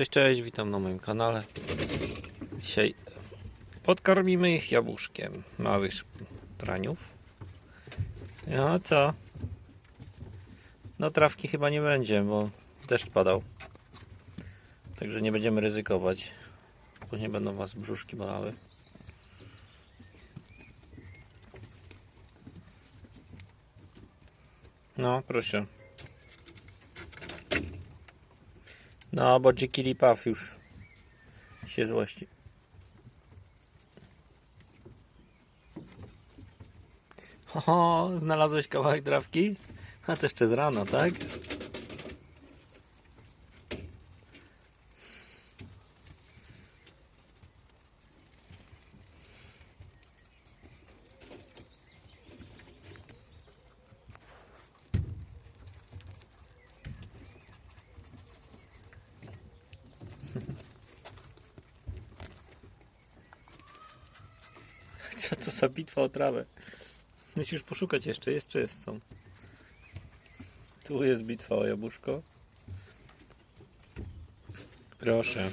Cześć, cześć, witam na moim kanale. Dzisiaj podkarmimy ich jabłuszkiem małych traniów. No co? No trawki chyba nie będzie, bo deszcz padał. Także nie będziemy ryzykować. Później będą was brzuszki bolały. No, proszę. No, bo dziki lipaw już się złości. Ho, znalazłeś kawałek trawki? A to jeszcze z rana, tak? Co to za bitwa o trawę? Musisz poszukać jeszcze, jest są. Tu jest bitwa o jabłuszko. Proszę.